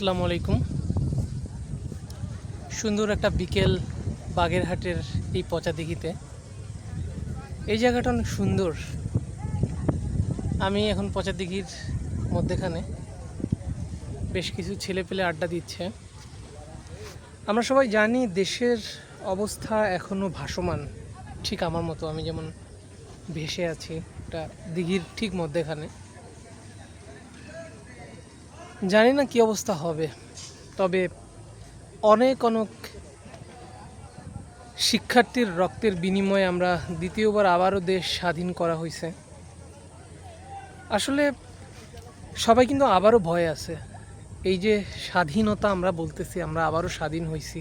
আসসালামু আলাইকুম। সুন্দর একটা বিকেল বাগেরহাটের এই পচা দিঘিতে। এই জায়গাটা অনেক সুন্দর। আমি এখন পচা দিঘির মধ্যেখানে বেশ কিছু ছেলে পেলে আড্ডা দিচ্ছে। আমরা সবাই জানি দেশের অবস্থা এখনও ভাসমান। ঠিক আমার মতো, আমি যেমন ভেসে আছি, একটা দিঘির ঠিক মধ্যেখানে। জানি না কি অবস্থা হবে, তবে অনেক অনেক শিক্ষার্থীর রক্তের বিনিময়ে আমরা দ্বিতীয়বার আবারও দেশ স্বাধীন করা হয়েছে। আসলে সবাই কিন্তু আবারও ভয় আছে। এই যে স্বাধীনতা আমরা বলতেছি, আমরা আবারও স্বাধীন হয়েছি,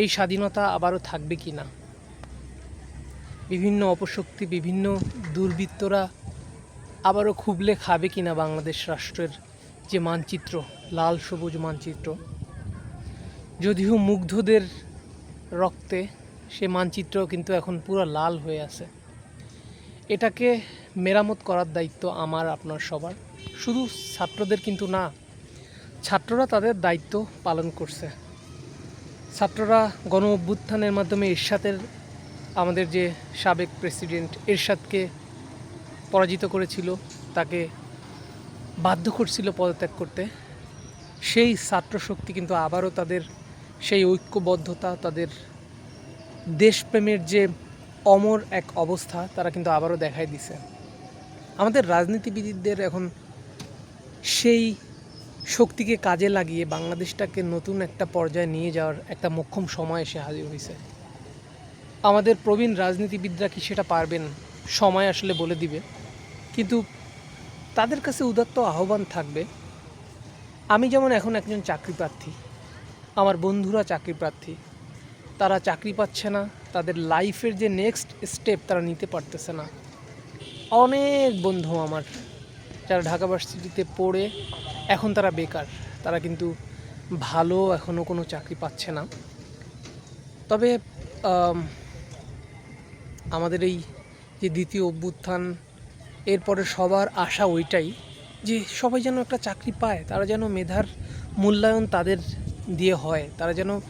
এই স্বাধীনতা আবারও থাকবে কি না? বিভিন্ন অপশক্তি, বিভিন্ন দুর্বৃত্তরা আবারও খুবলে খাবে কিনা বাংলাদেশ রাষ্ট্রের যে মানচিত্র, লাল সবুজ মানচিত্র। যদিও মুগ্ধদের রক্তে সে মানচিত্র কিন্তু এখন পুরো লাল হয়ে আছে। এটাকে মেরামত করার দায়িত্ব আমার, আপনার সবার। শুধু ছাত্রদের কিন্তু না, ছাত্ররা তাদের দায়িত্ব পালন করছে। ছাত্ররা গণ অভ্যুত্থানের মাধ্যমে এরশাদের, আমাদের যে সাবেক প্রেসিডেন্ট এরশাদকে পরাজিত করেছিল, তাকে বাধ্য করছিল পদত্যাগ করতে। সেই ছাত্র শক্তি কিন্তু আবারও তাদের সেই ঐক্যবদ্ধতা, তাদের দেশপ্রেমের যে অমর এক অবস্থা, তারা কিন্তু আবারও দেখাই দিছে। আমাদের রাজনীতিবিদদের এখন সেই শক্তিকে কাজে লাগিয়ে বাংলাদেশটাকে নতুন একটা পর্যায়ে নিয়ে যাওয়ার একটা মোক্ষম সময় এসে হাজির হয়েছে। আমাদের প্রবীণ রাজনীতিবিদরা কি সেটা পারবেন? সময় আসলে বলে দিবে। কিন্তু তাদের কাছে উদাত্ত আহ্বান থাকবে, আমি যেমন এখন একজন চাকরি প্রার্থী, আমার বন্ধুরা চাকরি প্রার্থী, তারা চাকরি পাচ্ছে না, তাদের লাইফের যে নেক্সট স্টেপ তারা নিতে পারতেছে না। অনেক বন্ধু আমার, যারা ঢাকা ভার্সিটিতে পড়ে, এখন তারা বেকার, তারা কিন্তু ভালো এখনও কোনো চাকরি পাচ্ছে না। তবে আমাদের এই যে দ্বিতীয় অভ্যুত্থান এরপরে সবার আশা ওইটাই যে সবাই যেন একটা চাকরি পায়, তারা যেন মেধার মূল্যায়ন তাদের দিয়ে হয়, তারা যেন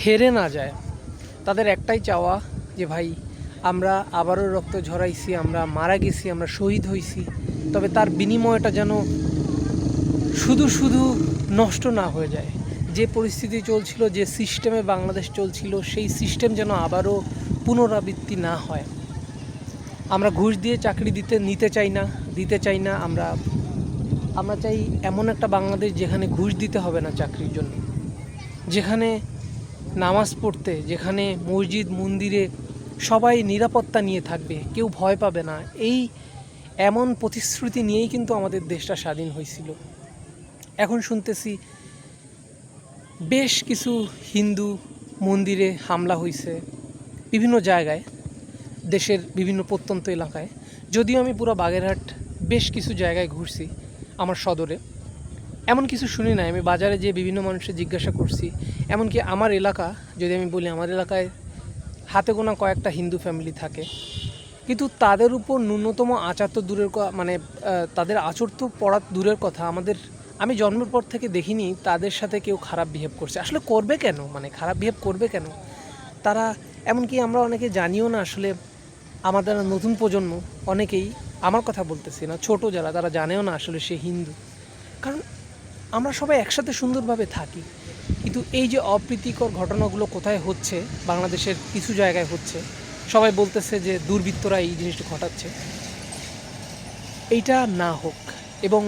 হেরে না যায়। তাদের একটাই চাওয়া যে ভাই, আমরা আবারও রক্ত ঝরাইছি, আমরা মারা গেছি, আমরা শহীদ হয়েছি তবে তার বিনিময়টা যেন শুধু শুধু নষ্ট না হয়ে যায়। যে পরিস্থিতি চলছিল, যে সিস্টেমে বাংলাদেশ চলছিল, সেই সিস্টেম যেন আবারও পুনরাবৃত্তি না হয়। আমরা ঘুষ দিয়ে চাকরি দিতে, নিতে চাই না, দিতে চাই না, আমরা আমরা চাই এমন একটা বাংলাদেশ যেখানে ঘুষ দিতে হবে না চাকরির জন্য। যেখানে নামাজ পড়তে, যেখানে মসজিদ, মন্দিরে সবাই নিরাপত্তা নিয়ে থাকবে, কেউ ভয় পাবে না। এই এমন প্রতিশ্রুতি নিয়েই কিন্তু আমাদের দেশটা স্বাধীন হয়েছিল। এখন শুনতেছি বেশ কিছু হিন্দু মন্দিরে হামলা হয়েছে বিভিন্ন জায়গায়। দেশের বিভিন্ন প্রত্যন্ত এলাকায়। যদিও আমি পুরো বাগেরহাট বেশ কিছু জায়গায় ঘুরছি আমার সদরে। এমন কিছু শুনি নাই, আমি বাজারে যে বিভিন্ন মানুষের জিজ্ঞাসা করছি। এমনকি আমার এলাকা, যদি আমি বলি আমার এলাকায়, হাতে গোনা কয়েকটা হিন্দু ফ্যামিলি থাকে। কিন্তু তাদের উপর ন্যূনতম আচার তো দূরের মানে তাদের আচর তো পড়া দূরের কথা। আমাদের, আমি জন্মের পর থেকে দেখিনি, তাদের সাথে কেউ খারাপ বিহেভ করছে। আসলে করবে কেন? মানে খারাপ বিহেভ করবে কেন? তারা, এমনকি আমরা অনেকে জানিও না আসলে আমাদের নতুন প্রজন্ম অনেকেই আমার কথা বলতেছি না, ছোট যারা, তারা জানেও না আসলে সে হিন্দু। কারণ আমরা সবাই একসাথে সুন্দরভাবে থাকি। কিন্তু এই যে অপ্রীতিকর ঘটনাগুলো কোথায় হচ্ছে, বাংলাদেশের কিছু জায়গায় হচ্ছে, সবাই বলতেছে যে দুর্বৃত্তরা এই জিনিসটা ঘটাচ্ছে। এইটা না হোক এবং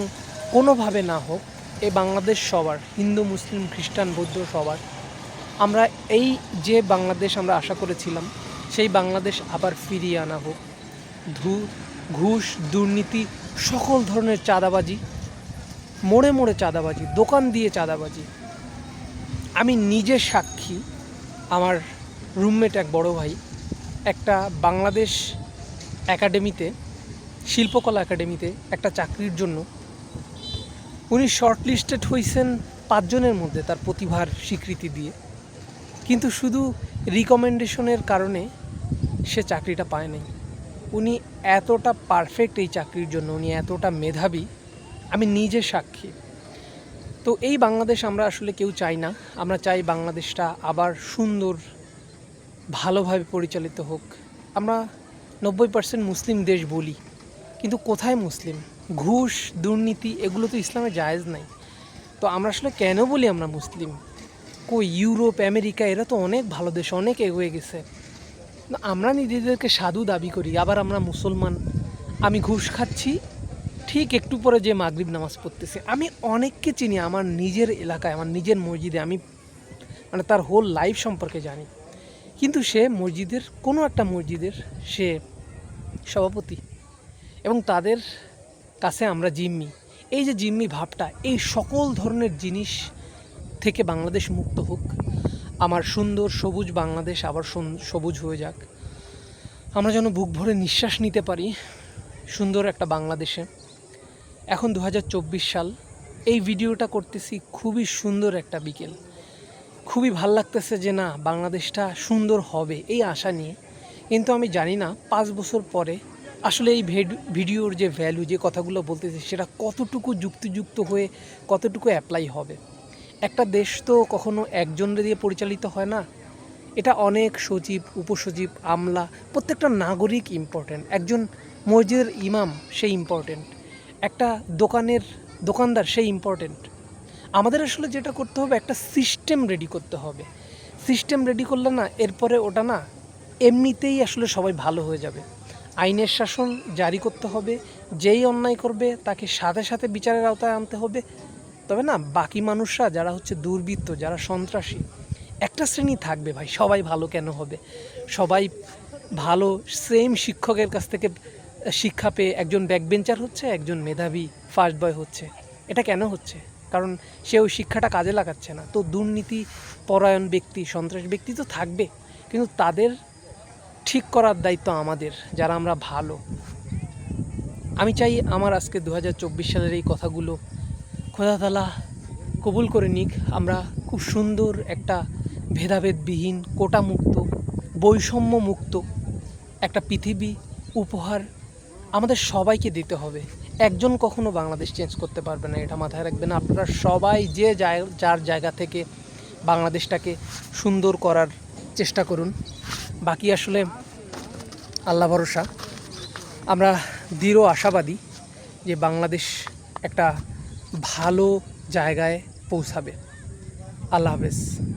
কোনোভাবে না হোক এই বাংলাদেশ সবার, হিন্দু, মুসলিম, খ্রিস্টান, বৌদ্ধ সবার, আমরা এই যে বাংলাদেশ আমরা আশা করেছিলাম সেই বাংলাদেশ আবার ফিরিয়ে আনা হোক। ধু, ঘুষ, দুর্নীতি, সকল ধরনের চাঁদাবাজি, মোড়ে মোড়ে চাঁদাবাজি, দোকান দিয়ে চাঁদাবাজি। আমি নিজে সাক্ষী, আমার রুমমেট এক বড় ভাই, একটা বাংলাদেশ একাডেমিতে, শিল্পকলা একাডেমিতে একটা চাকরির জন্য। উনি শর্টলিস্টেড হয়েছেন পাঁচজনের মধ্যে তার প্রতিভার স্বীকৃতি দিয়ে। কিন্তু শুধু রিকমেন্ডেশনের কারণে সে চাকরিটা পায় নাই উনি এতটা পারফেক্ট এই চাকরির জন্য, উনি এতটা মেধাবী, আমি নিজে সাক্ষী। তো এই বাংলাদেশ আমরা আসলে কেউ চাই না। আমরা চাই বাংলাদেশটা আবার সুন্দর, ভালোভাবে পরিচালিত হোক। আমরা নব্বই পার্সেন্ট মুসলিম দেশ বলি, কিন্তু কোথায় মুসলিম? ঘুষ, দুর্নীতি, এগুলো তো ইসলামে জায়েজ নাই। তো আমরা আসলে কেন বলি আমরা মুসলিম? কই, ইউরোপ, আমেরিকা, এরা তো অনেক ভালো দেশ, অনেক এগিয়ে গেছে। আমরা নিজেদেরকে সাধু দাবি করি, আবার আমরা মুসলমান। আমি ঘুষ খাচ্ছি, ঠিক একটু পরে যে মাগরিব নামাজ পড়তেছে। আমি অনেককে চিনি, আমার নিজের এলাকায়, আমার নিজের মসজিদে, আমি মানে তার হোল লাইফ সম্পর্কে জানি। কিন্তু সে মসজিদের, কোনো একটা মসজিদের, সে সভাপতি। এবং তাদের কাছে আমরা জিম্মি। এই যে জিম্মি ভাবটা, এই সকল ধরনের জিনিস থেকে বাংলাদেশ মুক্ত হোক। আমার সুন্দর সবুজ বাংলাদেশ আবার সবুজ হয়ে যাক। আমরা যেন বুক ভরে নিঃশ্বাস নিতে পারি সুন্দর একটা বাংলাদেশে। এখন দু হাজার চব্বিশ সাল। এই ভিডিওটা করতেছি খুবই সুন্দর একটা বিকেল। খুবই ভালো লাগতেছে যে না, বাংলাদেশটা সুন্দর হবে এই আশা নিয়ে। কিন্তু আমি জানি না পাঁচ বছর পরে আসলে এই ভেড- ভিডিওর যে ভ্যালু যে কথাগুলো বলতেছি সেটা কতটুকু যুক্তিযুক্ত হয়ে কতটুকু অ্যাপ্লাই হবে। একটা দেশ তো কখনো একজনের দিয়ে পরিচালিত হয় না। এটা অনেক সচিব, উপসচিব, আমলা, প্রত্যেকটা নাগরিক ইম্পর্ট্যান্ট একজন মসজিদের ইমাম, সে ইম্পর্ট্যান্ট একটা দোকানের দোকানদার, সে ইম্পর্ট্যান্ট আমাদের আসলে যেটা করতে হবে, একটা সিস্টেম রেডি করতে হবে। সিস্টেম রেডি করলে না, এরপরে ওটা না, এমনিতেই আসলে সবাই ভালো হয়ে যাবে। আইনের শাসন জারি করতে হবে, যেই অন্যায় করবে, তাকে সাথে সাথে বিচারের আওতায় আনতে হবে তবে না, বাকি মানুষরা যারা হচ্ছে দুর্বৃত্ত, যারা সন্ত্রাসী, একটা শ্রেণি থাকবে ভাই, সবাই ভালো কেন হবে? সবাই ভালো সেম শিক্ষকের কাছ থেকে শিক্ষা পেয়ে একজন ব্যাকবেঞ্চার হচ্ছে, একজন মেধাবী ফার্স্ট বয় হচ্ছে। এটা কেন হচ্ছে? কারণ সে ওই শিক্ষাটা কাজে লাগাচ্ছে না। তো দুর্নীতি পরায়ণ ব্যক্তি, সন্ত্রাস ব্যক্তি তো থাকবে, কিন্তু তাদের ঠিক করার দায়িত্ব আমাদের, যারা আমরা ভালো। আমি চাই আমার আজকে দু হাজার চব্বিশ সালের এই কথাগুলো খোদা তালা কবুল করে নিক। আমরা খুব সুন্দর একটা ভেদাভেদবিহীন, কোটামুক্ত বৈষম্য মুক্ত একটা পৃথিবী উপহার আমাদের সবাইকে দিতে হবে। একজন কখনো বাংলাদেশ চেঞ্জ করতে পারবে না, এটা মাথায় রাখবেন। আপনারা সবাই যে যার জায়গা থেকে বাংলাদেশটাকে সুন্দর করার চেষ্টা করুন। বাকি আসলে আল্লাহ ভরসা। আমরা দৃঢ় আশাবাদী যে বাংলাদেশ একটা ভালো জায়গায় পৌঁছাবে। আল্লাহ হাফেজ।